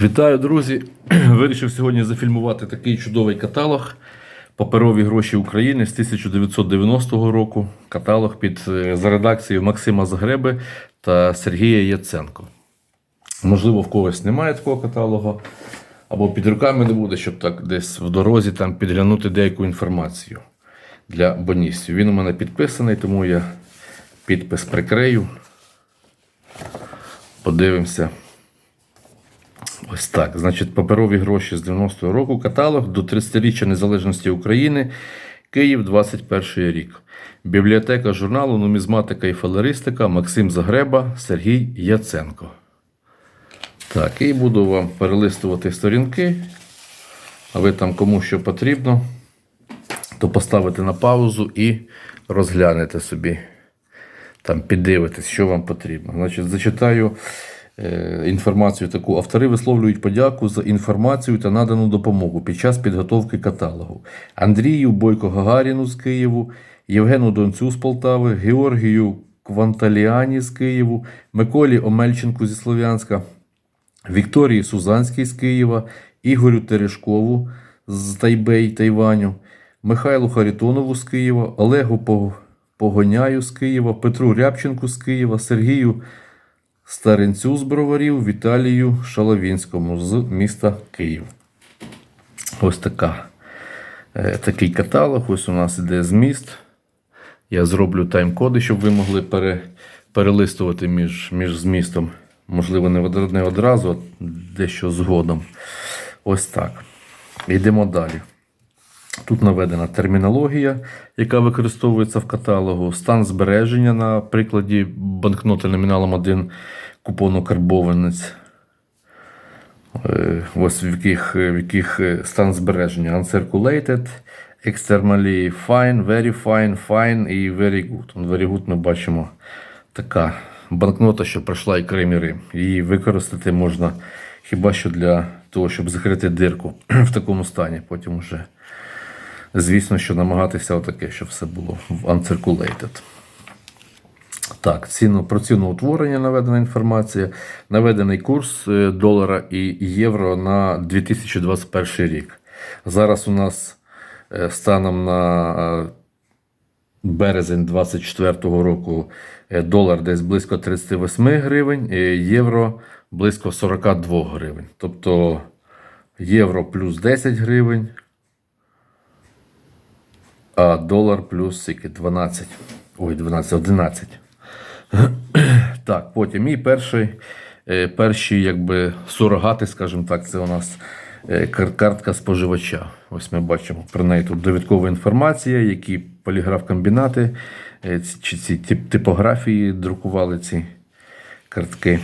Вітаю, друзі! Вирішив сьогодні зафільмувати такий чудовий каталог. Паперові гроші України з 1990 року. Каталог під е, за редакцією Максима Загреби та Сергія Яценко. Можливо, в когось немає такого каталогу, або під руками не буде, щоб так десь в дорозі там підглянути деяку інформацію для боністів. Він у мене підписаний, тому я підпис прикрию. Подивимося. Ось так. Значить, паперові гроші з 90-го року. Каталог до 30-річчя Незалежності України. Київ, 21 рік. Бібліотека журналу Нумізматика і фалеристика Максим Загреба, Сергій Яценко. Так, і буду вам перелистувати сторінки. А ви там кому що потрібно, то поставите на паузу і розглянете собі. Там піддивитесь, що вам потрібно. Значить, зачитаю інформацію таку. Автори висловлюють подяку за інформацію та надану допомогу під час підготовки каталогу. Андрію Бойко Гагаріну з Києву, Євгену Донцю з Полтави, Георгію Кванталіані з Києву, Миколі Омельченку зі Слов'янська, Вікторії Сузанській з Києва, Ігорю Терешкову з Тайбей, Тайваню, Михайлу Харитонову з Києва, Олегу Погоняю з Києва, Петру Рябченку з Києва, Сергію Старинцю з Броварів, Віталію Шаловінському з міста Київ. Ось така, е, такий каталог. Ось у нас іде зміст. Я зроблю тайм-коди, щоб ви могли пере, перелистувати між, між змістом. Можливо, не одразу, а дещо згодом. Ось так. Йдемо далі. Тут наведена термінологія, яка використовується в каталогу, стан збереження на прикладі банкноти номіналом 1 купону карбованець. Е, Ось в яких, в яких е, стан збереження uncirculated, externally fine, very fine, fine і very good. Very good ми бачимо така банкнота, що пройшла і Крим і Рим. Її використати можна хіба що для того, щоб закрити дирку в такому стані. Потім вже, звісно, що намагатися отаке, щоб все було в uncirculated. Так, ціну, про ціну утворення наведена інформація. Наведений курс е, долара і євро на 2021 рік. Зараз у нас е, станом на е, березень 2024 року долар десь близько 38 гривень, євро близько 42 гривень. Тобто євро плюс 10 гривень, а долар плюс скільки? 12. Ой, 12, 11. Так, потім і перший, е, перші якби сурогати, скажімо так, це у нас е, картка споживача. Ось ми бачимо про неї тут довідкова інформація, які поліграф-комбінати е, чи ці типографії друкували ці картки.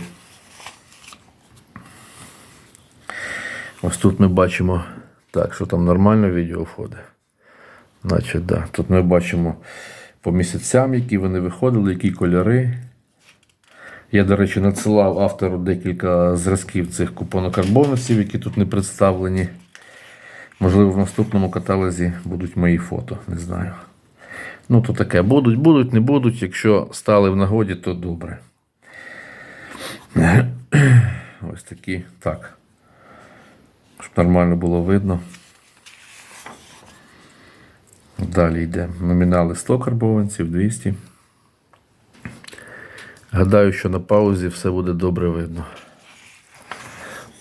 Ось тут ми бачимо, так, що там нормально відео входить. Значить, да. Тут ми бачимо по місяцям, які вони виходили, які кольори. Я, до речі, надсилав автору декілька зразків цих купонокарбонусів, які тут не представлені. Можливо, в наступному каталозі будуть мої фото, не знаю. Ну, то таке. Будуть, будуть, не будуть. Якщо стали в нагоді, то добре. Ось такі. Так. Щоб нормально було видно. Далі йде номінали 100 карбованців, 200. Гадаю, що на паузі все буде добре видно.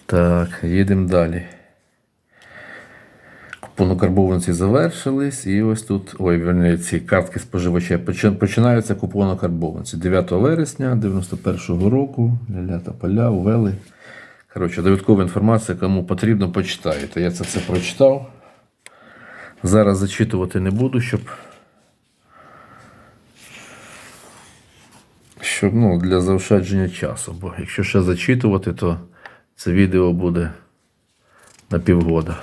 Так, їдемо далі. Купонокарбованці завершились, і ось тут, ой, верні, ці картки споживача Почи- починаються купонокарбованці. 9 вересня 91-го року. Ля-ля та поля, ввели. Коротше, довідкова інформація, кому потрібно, почитаєте. Я це все прочитав. Зараз зачитувати не буду, щоб. Щоб ну, для заощадження часу. Бо якщо ще зачитувати, то це відео буде на півгода.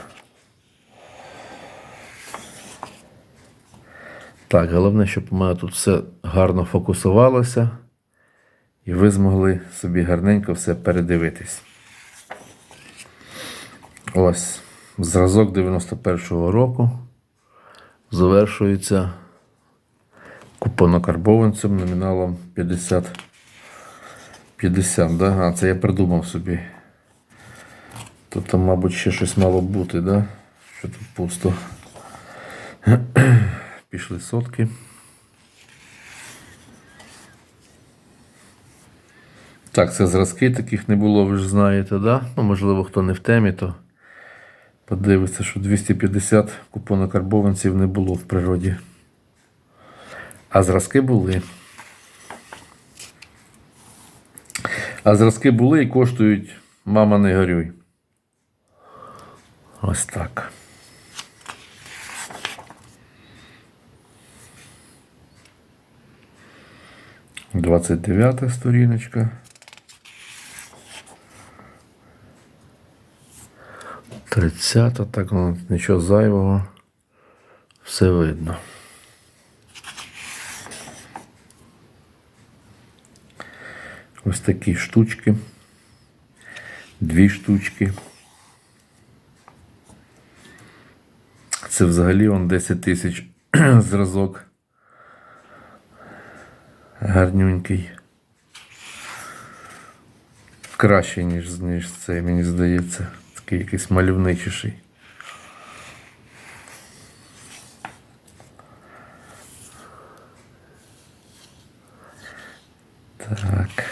Так, головне, щоб у мене тут все гарно фокусувалося, і ви змогли собі гарненько все передивитись. Ось зразок 91-го року завершується купонокарбованцем номіналом 50. 50, да? А, це я придумав собі. Тут там, мабуть, ще щось мало бути, да? Що тут пусто. Пішли сотки. Так, це зразки, таких не було, ви ж знаєте, да? Ну, можливо, хто не в темі, то подивиться, що 250 купонокарбованців не було в природі. А зразки були. А зразки були і коштують мама не горюй. Ось так. Двадцять дев'ята сторіночка. Тридцята, так ну, нічого зайвого. Все видно. Ось такі штучки. Дві штучки. Це взагалі он 10 тисяч зразок. Гарнюнький. Краще, ніж, ніж цей, мені здається. Такий якийсь мальовничіший. Так.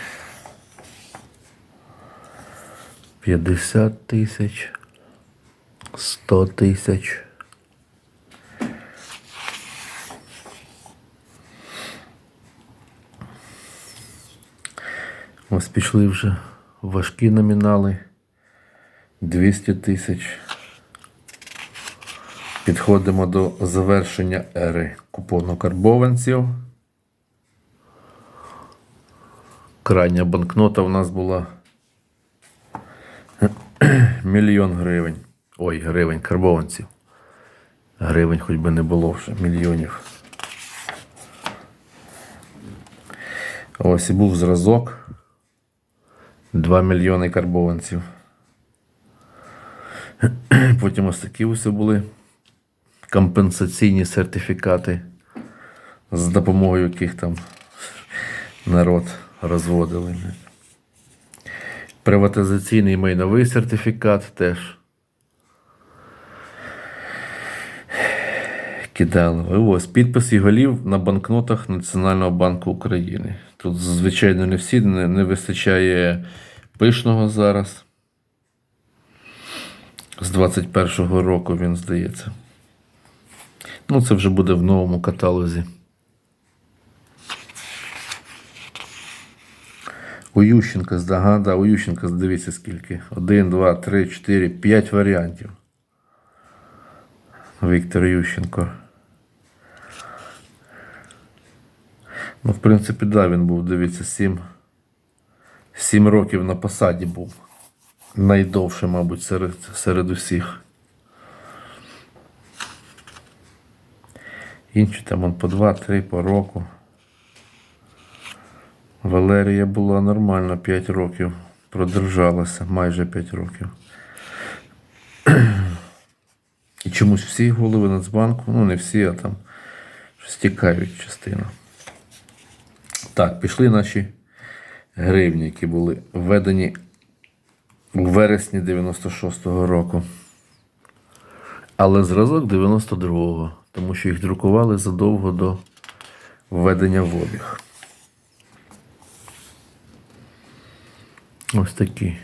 50 тисяч. 100 тисяч. Ось пішли вже важкі номінали. 200 тисяч. Підходимо до завершення ери купонокарбованців. Крайня банкнота у нас була мільйон гривень. Ой, гривень карбованців. Гривень хоч би не було вже, мільйонів. Ось і був зразок. 2 мільйони карбованців. Потім ось такі ось були компенсаційні сертифікати, з допомогою яких там народ розводили. Приватизаційний майновий сертифікат теж. Кидали. Ось підпис і голів на банкнотах Національного банку України. Тут, звичайно, не всі, не, не вистачає пишного зараз. З 21-го року він здається. Ну, це вже буде в новому каталозі. У Ющенка, ага, да, у Ющенка, дивіться скільки. Один, два, три, чотири, п'ять варіантів. Віктор Ющенко. Ну, в принципі, да, він був, дивіться, сім, сім років на посаді був. Найдовше, мабуть, серед, серед усіх. Інші там он по 2-3 по року. Валерія була нормально 5 років. Продержалася майже 5 років. І чомусь всі голови Нацбанку, ну не всі, а там щось тікають частина. Так, пішли наші гривні, які були введені у вересні 96-го року. Але зразок 92-го, тому що їх друкували задовго до введення в обіг. Ось такі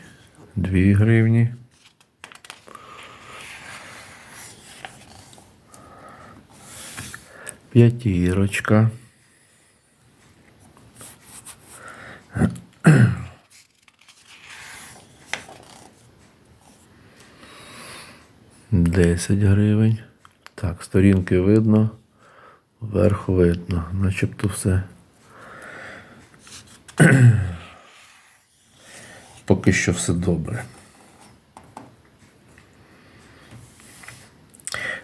2 гривні. П'ятірочка. Десять гривень. Так, сторінки видно, вверх видно, начебто все. Поки що все добре.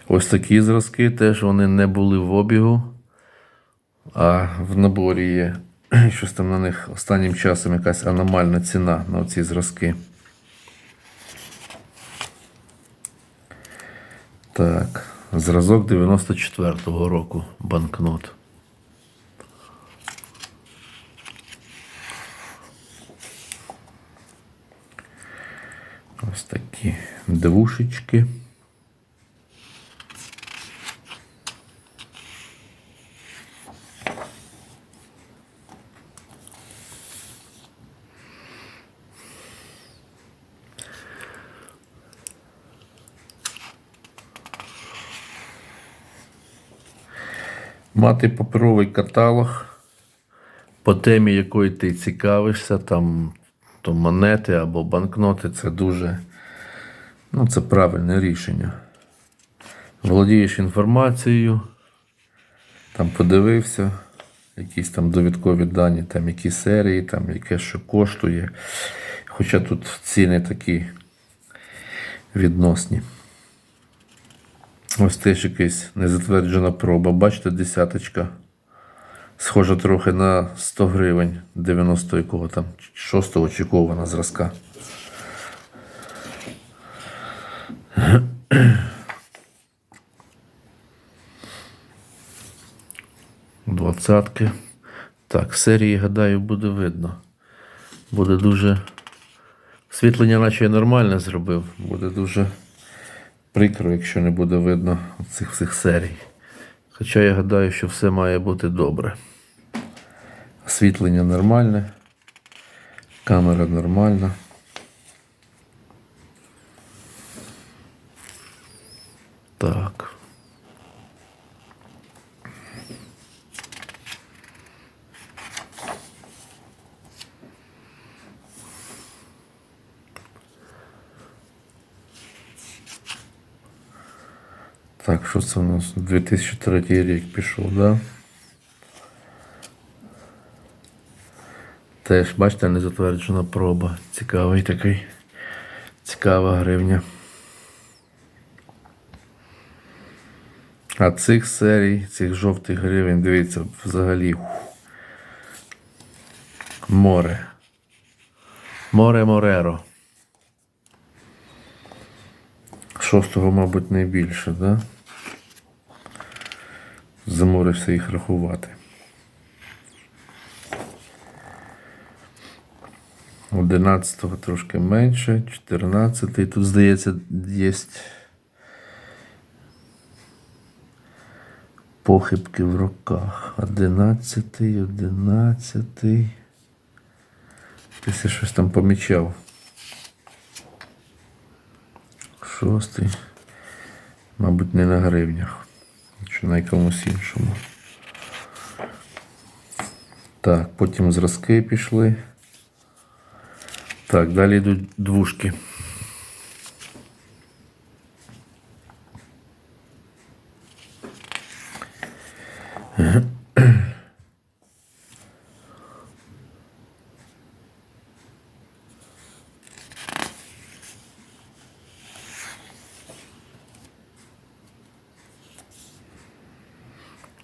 Ось такі зразки теж вони не були в обігу, а в наборі є щось там на них останнім часом якась аномальна ціна на ці зразки. Так, зразок 94-го року банкнот. Ось такі двушечки. Мати паперовий каталог, по темі якої ти цікавишся, там то монети або банкноти це дуже ну, це правильне рішення. Володієш інформацією, там подивився, якісь там довідкові дані, там які серії, там яке що коштує. Хоча тут ціни такі відносні. Ось теж якась незатверджена проба. Бачите, десяточка. Схожа трохи на 100 гривень 90 якого там 6 чи якого вона зразка. Двадцятки. Так, серії, гадаю, буде видно. Буде дуже. Світлення, наче я нормальне зробив. Буде дуже прикро, якщо не буде видно цих всіх серій. Хоча я гадаю, що все має бути добре. Освітлення нормальне, камера нормальна. Так. Так, що це у нас? 2003 рік пішов, да? Теж, бачите, незатверджена проба. Цікавий такий. Цікава гривня. А цих серій, цих жовтих гривень, дивіться, взагалі. Море. Море Мореро. Шостого, мабуть, найбільше, да? Заморився їх рахувати. Одинадцятого трошки менше, чотирнадцятий. Тут, здається, є похибки в роках. Одинадцятий, одинадцятий. Десь я щось там помічав. Шостий. Мабуть, не на гривнях. Чи на якомусь іншому. Так, потім зразки пішли. Так, далі йдуть двушки.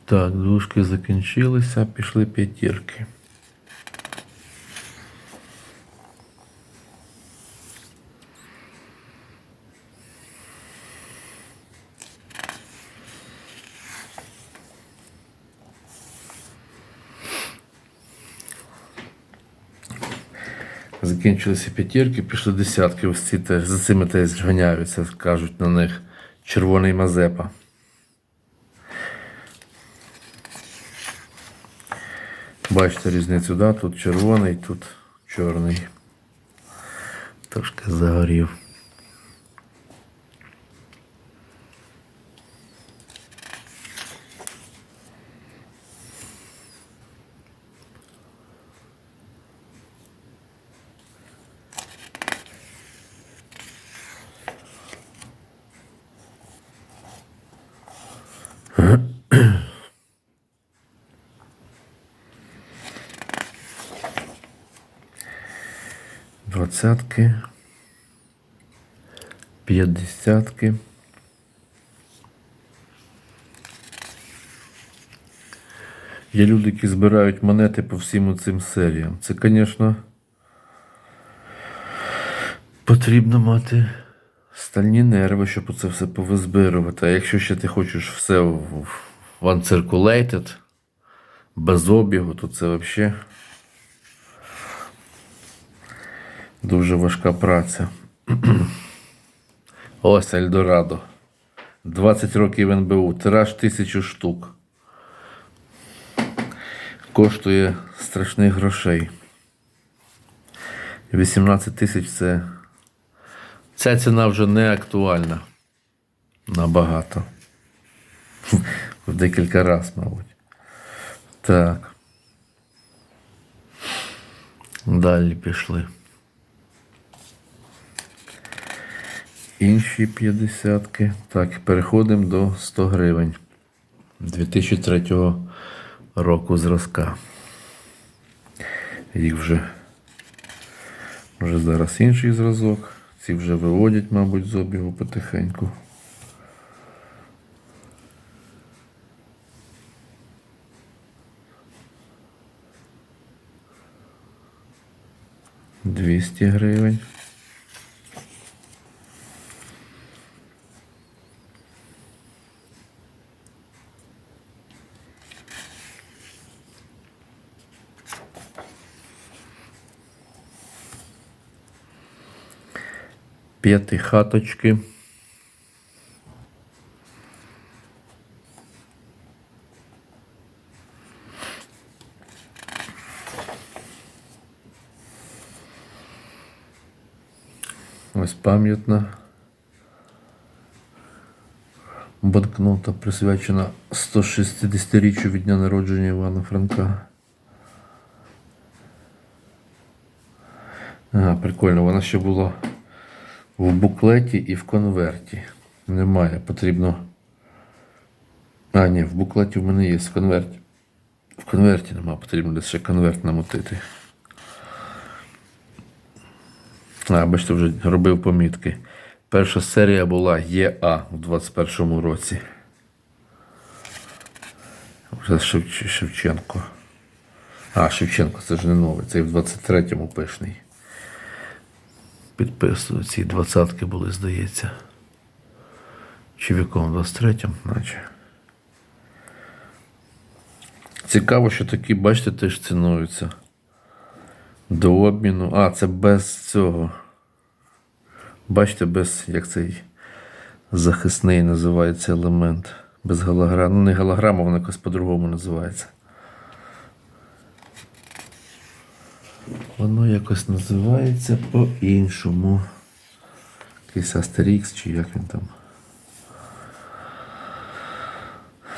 Так, двушки закінчилися, пішли п'ятірки. Закінчилися п'ятірки, пішли десятки. Ось ці теж за цими теж зганяються, кажуть на них червоний Мазепа. Бачите різницю, да? Тут червоний, тут чорний. Трошки загорів. Двадцятки. П'ятдесятки. Є люди, які збирають монети по всім цим серіям. Це, звісно, потрібно мати стальні нерви, щоб це все повизбирувати. А якщо ще ти хочеш все в uncirculated, без обігу, то це взагалі дуже важка праця. Ось Ельдорадо. 20 років НБУ. Тираж тисячу штук. Коштує страшних грошей. 18 тисяч це. Ця ціна вже не актуальна. Набагато. В декілька разів, мабуть. Так. Далі пішли. Інші 50 Так, переходимо до 100 гривень 2003 року зразка. Їх вже, вже зараз інший зразок. Ці вже виводять, мабуть, з обігу потихеньку. Двісті гривень. П'ятихаточки. Ось пам'ятна банкнота присвячена 160-річчю від дня народження Івана Франка. А, прикольно, вона ще була в буклеті і в конверті. Немає, потрібно. А, ні, в буклеті в мене є в конверті. В конверті нема, потрібно лише конверт намотити. А, бачите, вже робив помітки. Перша серія була ЄА у 21-му році. Вже Шевченко. А, Шевченко, це ж не новий, це і в 23-му пишний. Підписую, ці двадцятки були, здається. Чи в якому 23-му, наче. Цікаво, що такі, бачите, теж цінуються. До обміну. А, це без цього. Бачите, без як цей захисний називається елемент. Без голограм. Ну, не голограма, воно якось по-другому називається. Воно якось називається по-іншому. Якийсь Астерікс чи як він там.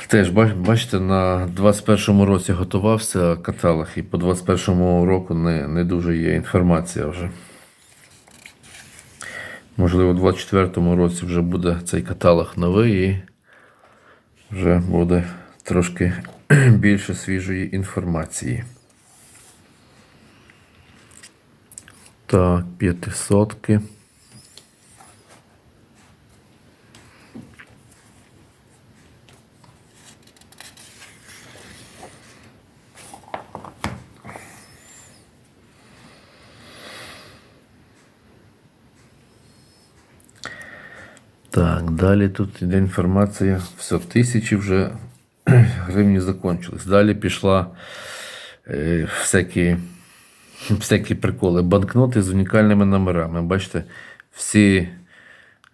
Теж бачите, на 21-му році готувався каталог, і по 21-му року не, не дуже є інформація вже. Можливо, у 24-му році вже буде цей каталог новий і вже буде трошки більше свіжої інформації. Так, п'ятисотки. Так, далі тут йде інформація. Все, тисячі вже гривні закончились. Далі пішла е, всякі, всякі приколи. Банкноти з унікальними номерами. Бачите, всі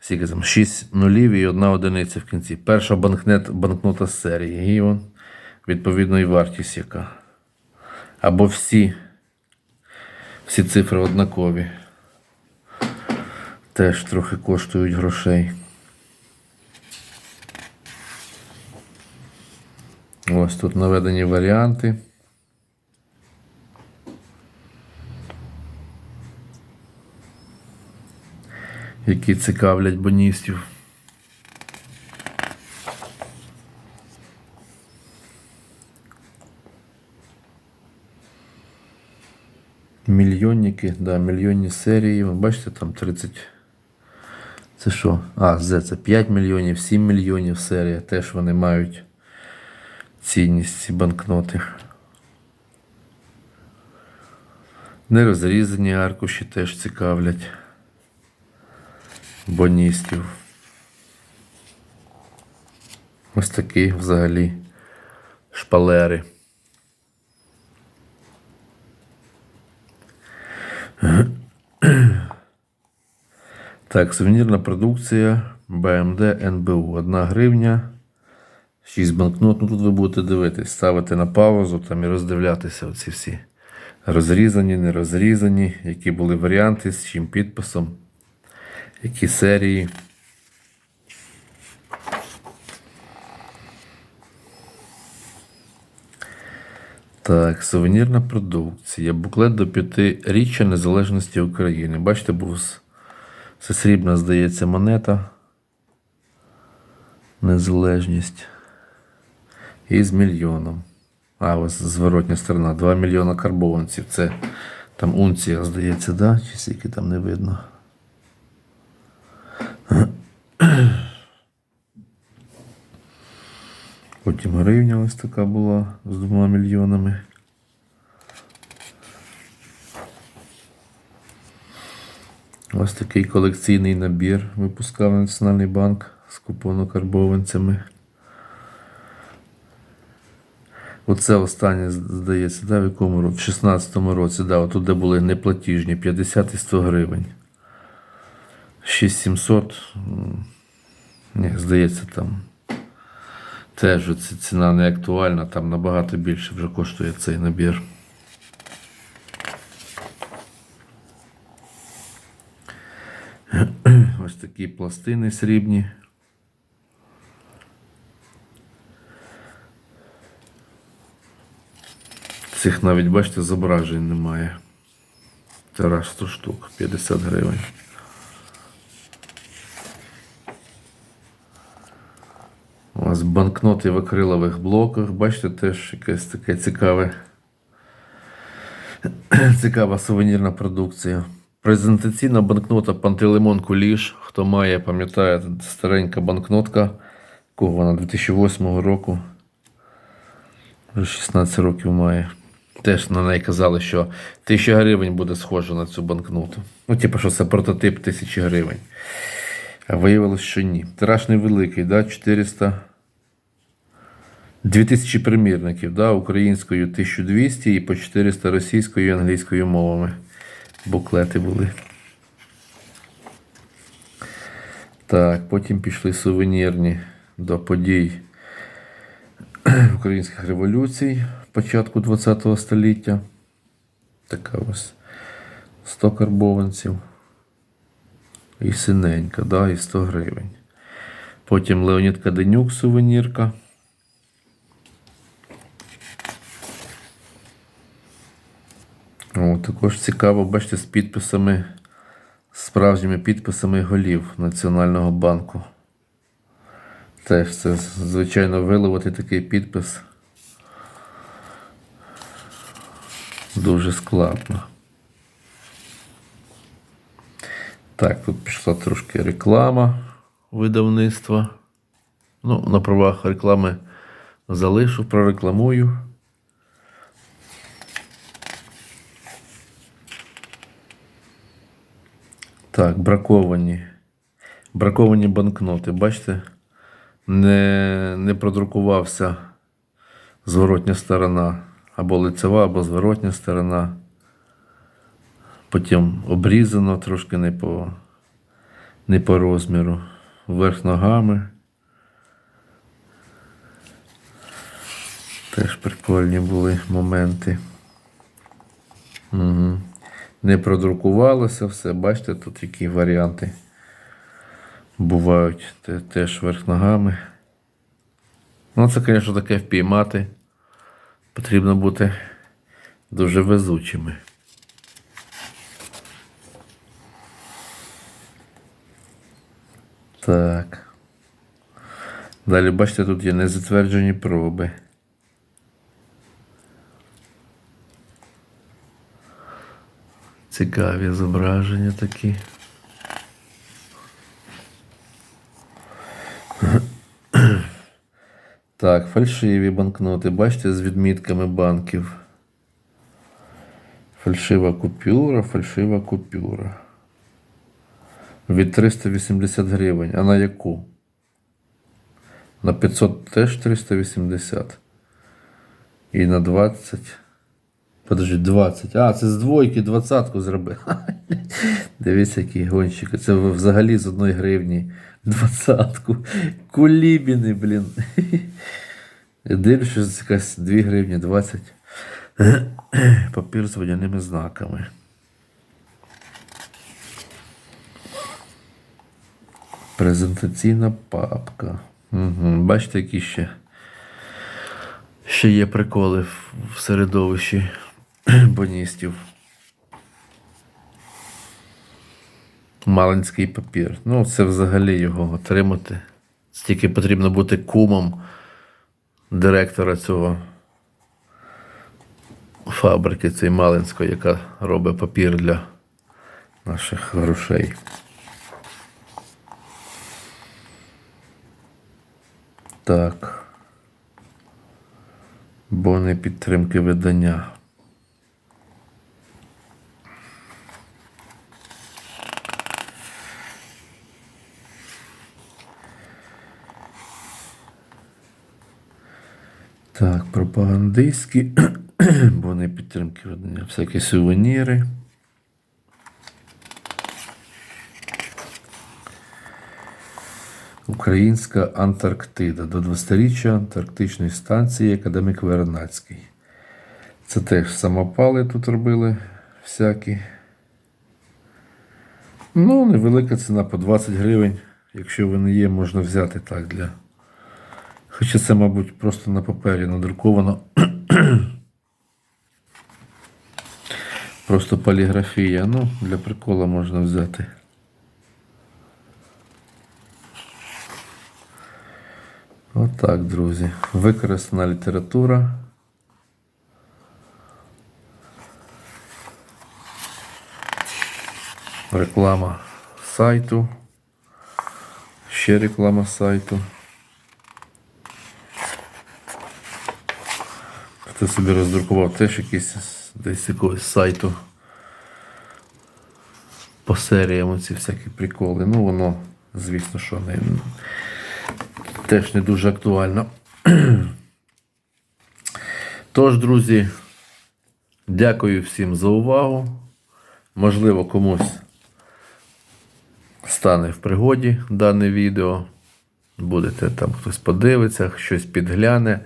скільки там, 6 нулів і одна одиниця в кінці. Перша банкнет, банкнота з серії. І он, відповідно, і вартість яка. Або всі, всі цифри однакові. Теж трохи коштують грошей. Ось тут наведені варіанти. Які цікавлять боністів. Мільйонники, да, мільйонні серії. Ви бачите, там 30. Це що? А, Z це 5 мільйонів, 7 мільйонів серія. Теж вони мають цінність ці банкноти. Нерозрізані аркуші теж цікавлять боністів. Ось такі взагалі шпалери. Так, сувенірна продукція БМД НБУ. Одна гривня. 6 банкнот. Ну тут ви будете дивитись, ставити на паузу там і роздивлятися оці всі. Розрізані, не розрізані, які були варіанти, з чим підписом, які серії. Так, сувенірна продукція. Буклет до п'ятиріччя Незалежності України. Бачите, був це срібна, здається, монета. Незалежність. І з мільйоном. А, ось зворотня сторона. 2 мільйона карбованців. Це там унція, здається, да? Чи скільки там не видно. Потім гривня ось така була з двома мільйонами. Ось такий колекційний набір випускав Національний банк з купонно-карбованцями. Оце останнє, здається, да, в якому році? В 16-му році, да, отут, де були неплатіжні, 50 і 100 гривень. 6700. Ні, здається, там. Теж ця ціна не актуальна, там набагато більше вже коштує цей набір. Ось такі пластини срібні. Цих навіть, бачите, зображень немає. Тираж 100 штук, 50 гривень. Вас банкноти в акрилових блоках. Бачите, теж якесь таке цікаве. Цікава сувенірна продукція. Презентаційна банкнота Пантелеймон Куліш. Хто має, пам'ятає, старенька банкнотка. Кого вона 2008 року. Вже 16 років має. Теж на неї казали, що 1000 гривень буде схоже на цю банкноту. Ну, типу, що це прототип 1000 гривень. А виявилось, що ні. Тираж невеликий, да? 400. 2000 примірників, да? українською 1200 і по 400 російською і англійською мовами. Буклети були. Так, потім пішли сувенірні до подій українських революцій початку ХХ століття. Така ось 100 карбованців. І синенька, да, і 100 гривень. Потім Леонід Каденюк, сувенірка. О, також цікаво, бачите, з підписами, справжніми підписами голів Національного банку. Теж це, звичайно, виловити такий підпис дуже складно. Так, тут пішла трошки реклама видавництва. Ну, на правах реклами залишу, прорекламую. Так, браковані. Браковані банкноти. Бачите? Не, не продрукувався зворотня сторона. Або лицева, або зворотня сторона. Потім обрізано трошки не по, не по розміру. Вверх ногами. Теж прикольні були моменти. Угу. Не продрукувалося все. Бачите, тут які варіанти бувають теж вверх ногами. Ну, це, звісно, таке впіймати. Потрібно бути дуже везучими. Так. Далі, бачите, тут є незатверджені проби. Цікаві зображення такі. Так, фальшиві банкноти. Бачите, з відмітками банків. Фальшива купюра, фальшива купюра. Від 380 гривень. А на яку? На 500 теж 380. І на 20. Подожди, 20. А, це з двойки двадцятку зробив. Дивись, який гонщик. Це взагалі з одної гривні. Двадцятку. Кулібіни, блін. Дивлюсь, якась 2 гривні 20. Папір з водяними знаками. Презентаційна папка. Угу. Бачите, які ще, ще є приколи в середовищі боністів. Малинський папір. Ну, це взагалі його отримати. Стільки потрібно бути кумом директора цього фабрики, цієї Малинської, яка робить папір для наших грошей. Так. Бони підтримки видання. Так, пропагандистські бони підтримки видання. Всякі сувеніри. Українська Антарктида до 20-річчя Антарктичної станції Академік Вернацький. Це теж самопали тут робили всякі. Ну, невелика ціна по 20 гривень. Якщо вони є, можна взяти так для. Хоча це, мабуть, просто на папері надруковано. Просто поліграфія. Ну, для прикола можна взяти. Отак, друзі. Використана література. Реклама сайту. Ще реклама сайту. Хто собі роздрукував теж якийсь десь якогось сайту. По серіям ці всякі приколи. Ну, воно, звісно, що не, теж не дуже актуально. Тож, друзі, дякую всім за увагу. Можливо, комусь стане в пригоді дане відео. Будете там хтось подивиться, щось підгляне.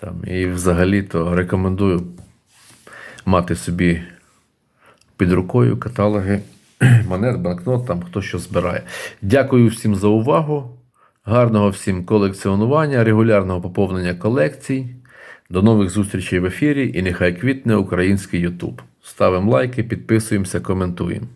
Там, і взагалі-то рекомендую мати собі під рукою каталоги монет, банкнот, там хто що збирає. Дякую всім за увагу. Гарного всім колекціонування, регулярного поповнення колекцій. До нових зустрічей в ефірі і нехай квітне український Ютуб. Ставимо лайки, підписуємося, коментуємо.